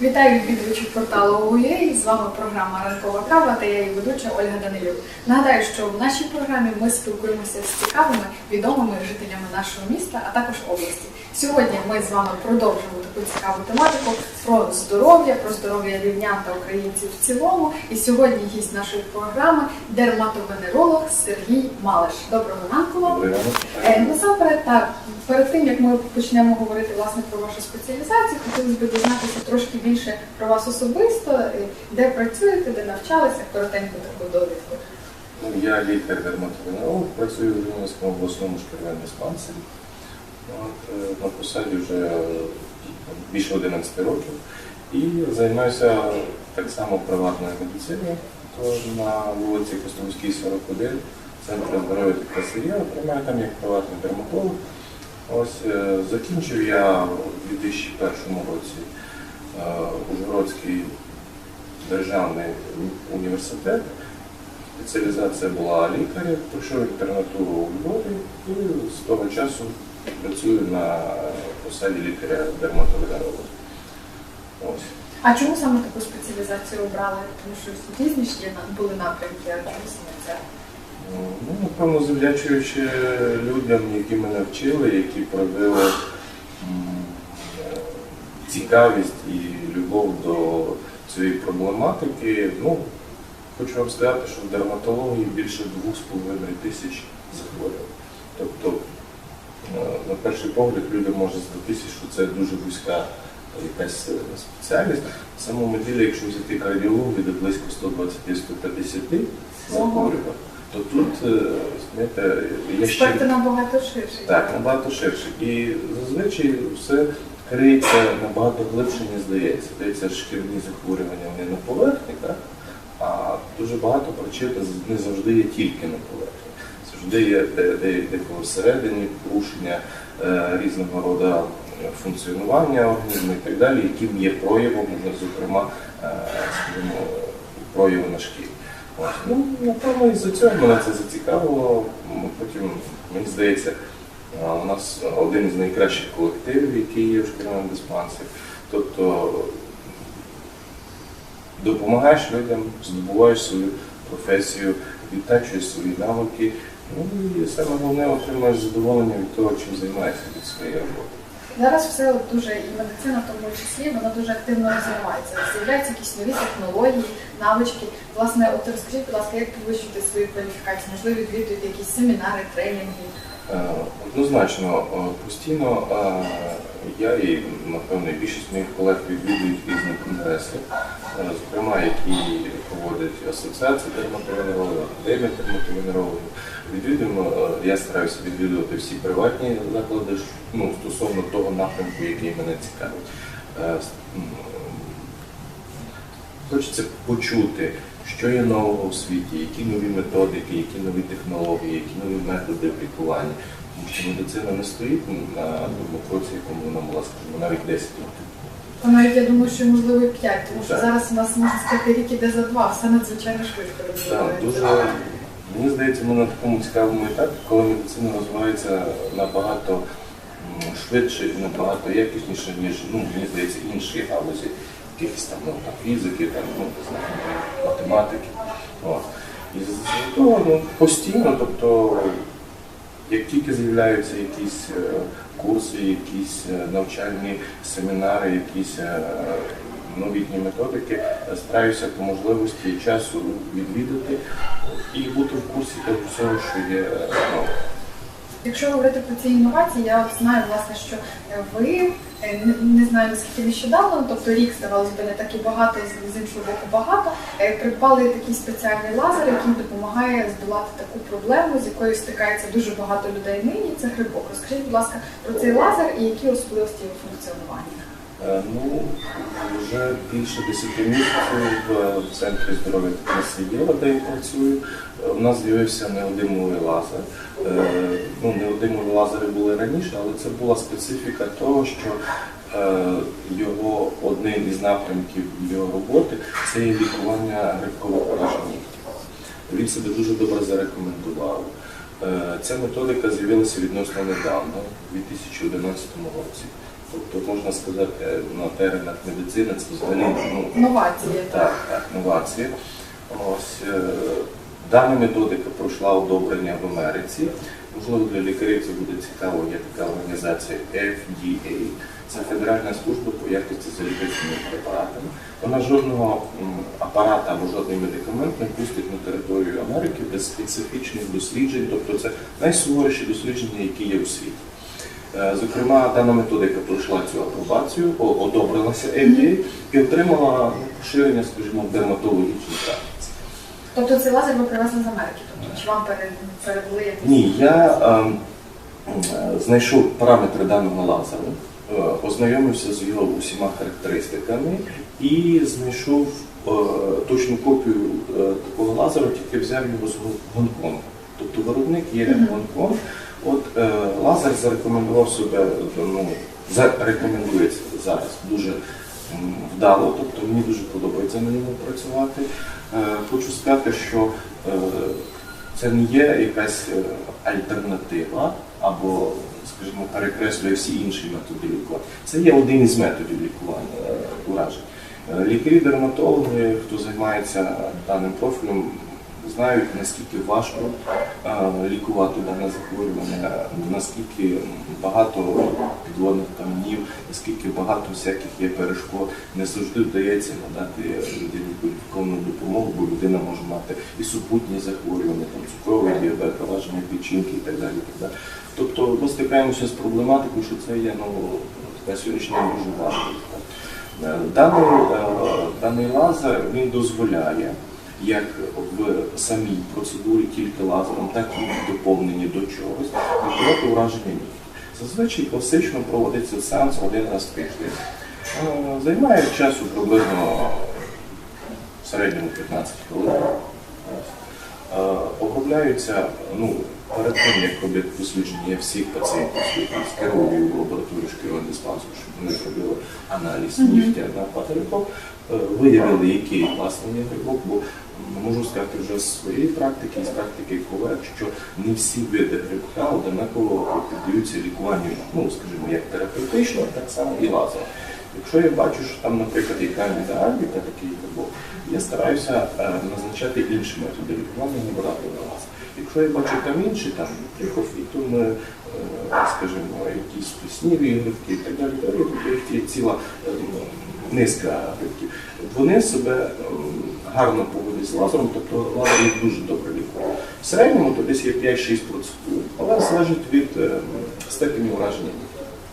Вітаю відвідувачів порталу ОУЄ. З вами програма Ранкова кава та я її ведуча Ольга Данилюк. Нагадаю, що в нашій програмі ми спілкуємося з цікавими відомими жителями нашого міста, а також області. Сьогодні ми з вами продовжимо таку цікаву тематику про здоров'я, про здоров'я рівнян та українців в цілому. І сьогодні гість нашої програми дерматовенеролог Сергій Малиш. Доброго ранку вам. Е, Насамперед, так, перед тим як ми почнемо говорити власне про вашу спеціалізацію, хотілося б дізнатися трошки більше про вас особисто, е, де працюєте, де навчалися, коротеньку таку довідку. Ну, Я лікар-дерматовенеролог, працюю в Рівненському обласному шкільному диспансері. На посаді вже більше 11 років. І займаюся так само приватною медициною. То на вулиці Костомській, 41, центр здоров'я та красарія, приймаю там як приватний дерматолог. Ось е, закінчив я у 2001 році е, Ужгородський державний університет. Спеціалізація була лікаря, пройшов інтернатуру у Львові і з того часу працюю на посаді лікаря-дерматовенеролога. Ось. А чому саме таку спеціалізацію обрали? Тому що різні ж були напрямки, а чому саме це? Ну, напевно, завдячуючи людям, які мене вчили, які проявили е, цікавість і любов до цієї проблематики. Ну, хочу вам сказати, що в дерматології більше 2,5 тисяч захворювань. Тобто, на перший погляд, людям може здатися, що це дуже вузька якась е, спеціальність. В самому ділі, якщо взяти кардіологію, де близько 120-150 захворювань, то тут, е, знаєте, є ще Експерти набагато ширші. так, набагато ширше. І зазвичай все криється набагато глибше, ніж здається. Здається, шкірні захворювання вони на поверхні, так? а дуже багато причин не завжди є тільки на поверхні. Є де, де, деколи всередині порушення е, різного роду функціонування організму і так далі, яким є проявом, зокрема, е, скажімо, прояви на шкірі. Ну, напевно, із-за цього мене це зацікавило. Потім, мені здається, у нас один із найкращих колективів, який є в шкільному диспансері. Тобто допомагаєш людям, здобуваєш свою професію, відтачуєш свої навики. Ну і саме головне отримуєш задоволення від того, чим займаєшся від своєї роботи. Зараз все дуже і медицина, в тому числі, вона дуже активно розвивається. З'являються якісь нові технології, навички. Власне, от розкажіть, будь ласка, як підвищити свої кваліфікації? Можливо, відвідуєте якісь семінари, тренінги? Е, Однозначно, е, постійно е, я і, напевно, більшість моїх колег відвідують різні конгреси, зокрема, які проводять асоціації дерматовенерологів, академія дерматовенерологів. Відвідуємо, е, я стараюся відвідувати всі приватні заклади ну, стосовно того напрямку, який мене цікавить. Е, Хочеться почути, що є нового в світі, які нові методики, які нові технології, які нові методи лікування. Тому що медицина не стоїть на тому кроці, якому вона була, скажімо, навіть 10 років. Навіть я думаю, що можливо і п'ять, тому що Так. зараз у нас можна сказати рік іде за два, все надзвичайно швидко Так, розвивається. дуже мені здається, ми на такому цікавому етапі, коли медицина розвивається набагато м, швидше і набагато якісніше, ніж ну, мені здається, інші галузі, якихось там ну, там, фізики, там, ну, не знаю, математики. От. І з того ну, постійно, тобто, як тільки з'являються якісь е, курси, якісь е, навчальні семінари, якісь е, новітні методики, стараюся по можливості часу відвідати і бути в курсі того всього, що є нове. Якщо говорити про ці інновації, я знаю, власне, що е, ви е, не, знаю наскільки нещодавно, тобто рік здавалося б не так і багато, з- іншого боку багато. е, Придбали такий спеціальний лазер, який допомагає здолати таку проблему, з якою стикається дуже багато людей нині. Це грибок. Розкажіть, будь ласка, про цей лазер і які особливості його функціонування. Ну, вже більше 10 місяців в центрі здоров'я та Єва, де я працюю, у нас з'явився неодимовий лазер. Е, Ну, неодимові лазери були раніше, але це була специфіка того, що е, його одним із напрямків його роботи це є лікування грибкових поражень нігтів. Він себе дуже добре зарекомендував. Е, Ця методика з'явилася відносно недавно, у 2011 році. Тобто можна сказати, на теренах медицини це взагалі ну, Новація. так, так, новація. Ось дана методика пройшла одобрення в Америці. Можливо, для лікарів це буде цікаво. Є така організація FDA. Це Федеральна служба по якості за лікарськими препаратами. Вона жодного апарата або жодний медикамент не пустить на територію Америки без специфічних досліджень. Тобто це найсуворіші дослідження, які є у світі. Е, Зокрема, дана методика пройшла цю апробацію, одобрилася FDA і отримала поширення, скажімо, в дерматологічній практиці. Тобто цей лазер ви привезли з Америки, тобто чи вам пере- передали якісь? Ні, я ем, е, знайшов параметри даного лазеру, е, ознайомився з його усіма характеристиками і знайшов е, точну копію е, такого лазеру, тільки взяв його з Гон- Гонконгу. Тобто виробник є Мгм. Гонконг. От е, лазер зарекомендував себе, ну, зарекомендується зараз дуже вдало, тобто мені дуже подобається на ньому працювати. Е, Хочу сказати, що е, це не є якась е, альтернатива або, скажімо, перекреслює всі інші методи лікування. Це є один із методів лікування уражень. Лікарі-дерматологи, хто займається даним профілем, знають, наскільки важко е, лікувати дане захворювання, наскільки багато підводних каменів, наскільки багато всяких є перешкод. Не завжди вдається надати людині кваліфіковану допомогу, бо людина може мати і супутні захворювання, там цукровий діабет, враження печінки і так далі. так далі. Тобто ми стикаємося з проблематикою, що це є ну, така сьогоднішня дуже важко. Е, Даний, е, даний лазер він дозволяє як в самій процедурі тільки лазером, так і в доповненні до чогось, відбувати ураження нігтів. Зазвичай класично проводиться сеанс один раз в тиждень. Е, Займає часу приблизно в середньому 15 хвилин. Е, Обробляються ну, перед тим, як роблять дослідження всіх пацієнтів світу, скеровую в лабораторію шкірований диспансер, щоб вони зробили аналіз нігтя на патогрибок, е, виявили, який власне є грибок, бо м, можу сказати вже з своєї практики з практики колег, що не всі види грибка однаково піддаються лікуванню, ну скажімо, як терапевтично, так само і лазером. Якщо я бачу, що там, наприклад, є кандіда альбіка, такий грибок, я стараюся е, назначати інші методи лікування, не брати на лазер. Якщо я бачу там інші, там трихофітум, е, скажімо, якісь пісніві грибки і так далі, їх є ціла е, низка грибків. Вони себе ем, гарно поводять з лазером, тобто лазер їх дуже добре лікує. В середньому то десь є 5-6 процедур, але залежить від ем, степені ураження.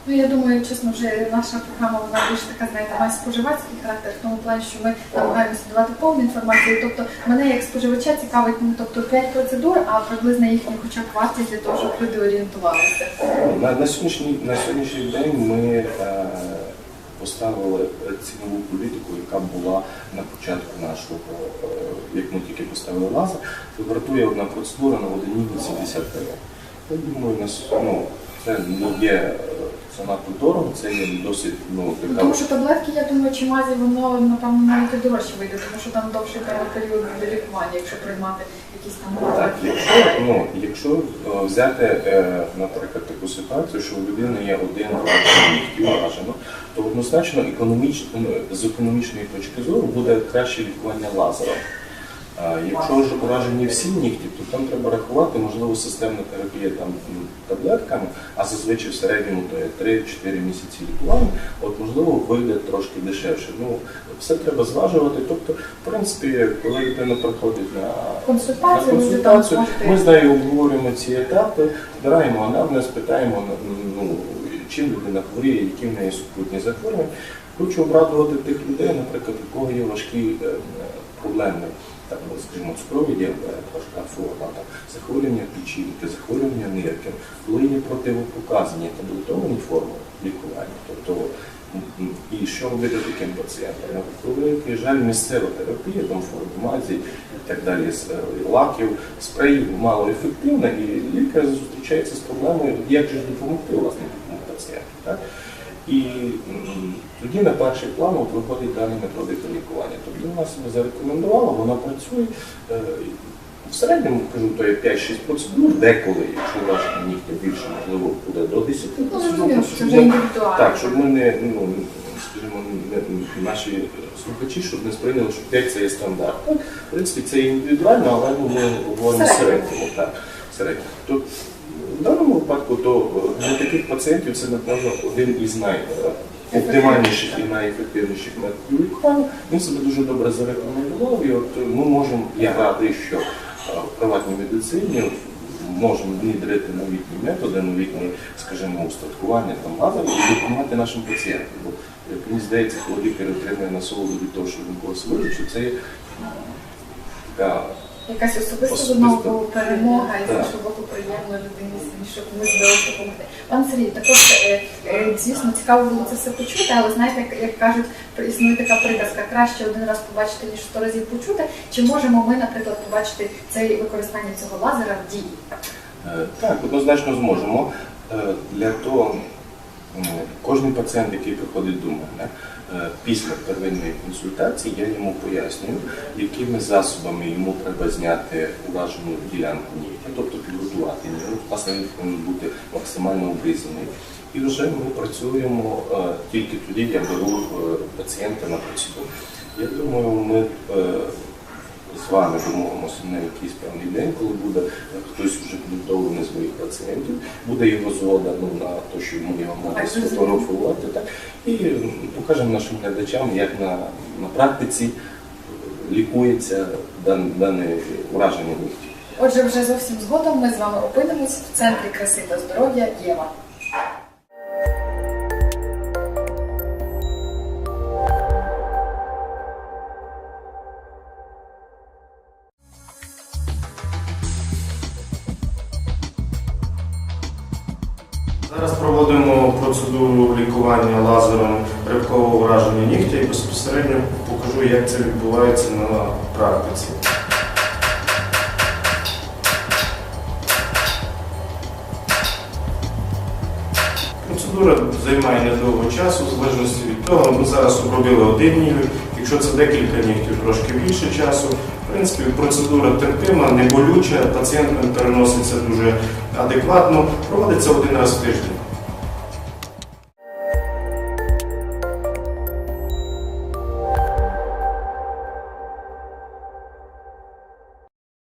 Ну я думаю, чесно, вже наша програма вона більш така, знаєте, має споживацький характер, в тому плані, що ми намагаємося давати повну інформацію. Тобто мене як споживача цікавить, ну тобто 5 процедур, а приблизно їхня хоча б вартість для того, щоб люди орієнтувалися. На, на, сьогоднішній, на сьогоднішній день ми е, поставили цінову політику, яка була на початку нашого, е, як ми тільки поставили лазер, то вартує одна процедура на одині 80 гривень. Я думаю, ну, це не є е, занадто дорого, це є досить ну, така Тому що таблетки, я думаю, чи мазі, воно напевно навіть дорожче вийде, тому що там довший період буде лікування, якщо приймати якісь там Так, якщо, ну, якщо е, взяти, е, наприклад, таку ситуацію, що у людини є один-два нігтів уражено, то однозначно економіч, ну, з економічної точки зору буде краще лікування лазером. Якщо ж уражені всі нігті, то там треба рахувати, можливо, системна терапія там таблетками, а зазвичай в середньому то є 3-4 місяці лікування, от можливо вийде трошки дешевше. Ну, все треба зважувати. Тобто, в принципі, коли людина приходить на консультацію, на консультацію. Ми з нею обговорюємо ці етапи, збираємо анамнез, питаємо, ну, чим людина хворіє, які в неї супутні захворювання. Хочу обрадувати тих людей, наприклад, у кого є важкі е, проблеми, там, ну, скажімо, цукровий діабет, важка форма, там, захворювання печінки, захворювання нирки, коли є противопоказані таблетовані форми лікування. Тобто, і що робити таким пацієнтам? Наприклад, Коли приїжджає місцева терапія, там формазі і так далі, з е, лаків, спрей малоефективна, і лікар зустрічається з проблемою, як же допомогти власне такому пацієнту. Так? І тоді на перший план виходить дана методика лікування. Тобто вона себе зарекомендувала, вона працює. Е, В середньому кажу, то є 5-6 процедур, деколи, якщо враження нігтя більше, можливо, буде до 10 Ну, процедур. щоб Так, щоб ми не, ну, скажімо, не, наші слухачі, щоб не сприйняли, що 5 це є стандарт. Так, в принципі, це індивідуально, але ну, ми говоримо в середньому. Так, середньому. В даному випадку то е, для таких пацієнтів це, напевно, один із найоптимальніших і найефективніших методів лікування. Він себе дуже добре зарекомендував, і от е, ми можемо, я радий, що е, в приватній медицині можемо внедрити новітні методи, новітні, скажімо, устаткування там лазер і допомагати нашим пацієнтам. Бо як мені здається, коли лікар отримує насолоду від того, що він когось вилічить, це є така Якась особиста Особиста. перемога, і з іншого боку приємно людині, що комусь вдалося допомогти. Пан Сергій, також е, е, звісно цікаво було це все почути, але знаєте, як, як кажуть, існує така приказка, краще один раз побачити, ніж сто разів почути. Чи можемо ми, наприклад, побачити це використання цього лазера в дії? Е, Так, однозначно зможемо. Для того кожен пацієнт, який приходить до мене, після первинної консультації я йому пояснюю, якими засобами йому треба зняти уражену ділянку нігтя, тобто підготувати нігу. Власне, він повинен бути максимально обрізаний. І вже ми працюємо е, тільки тоді, я беру е, пацієнта на процедуру. Я думаю, ми е, з вами домовимося на якийсь певний день, коли буде хтось вже підготовлений з моїх пацієнтів, буде його згода ну, на те, що ми його можемо сфотографувати. Так, і покажемо нашим глядачам, як на, на практиці е, лікується дан, дане ураження нігтів. Отже, вже зовсім згодом ми з вами опинимось в центрі краси та здоров'я Єва. Зараз проводимо процедуру лікування лазером рибкового враження нігтя і безпосередньо покажу, як це відбувається на практиці. Процедура займає недовго часу, в залежності від того. Ми зараз обробили один нігель. Якщо це декілька нігтів, трошки більше часу. В принципі, процедура терпима, не болюча, пацієнт переноситься дуже адекватно, проводиться один раз в тиждень.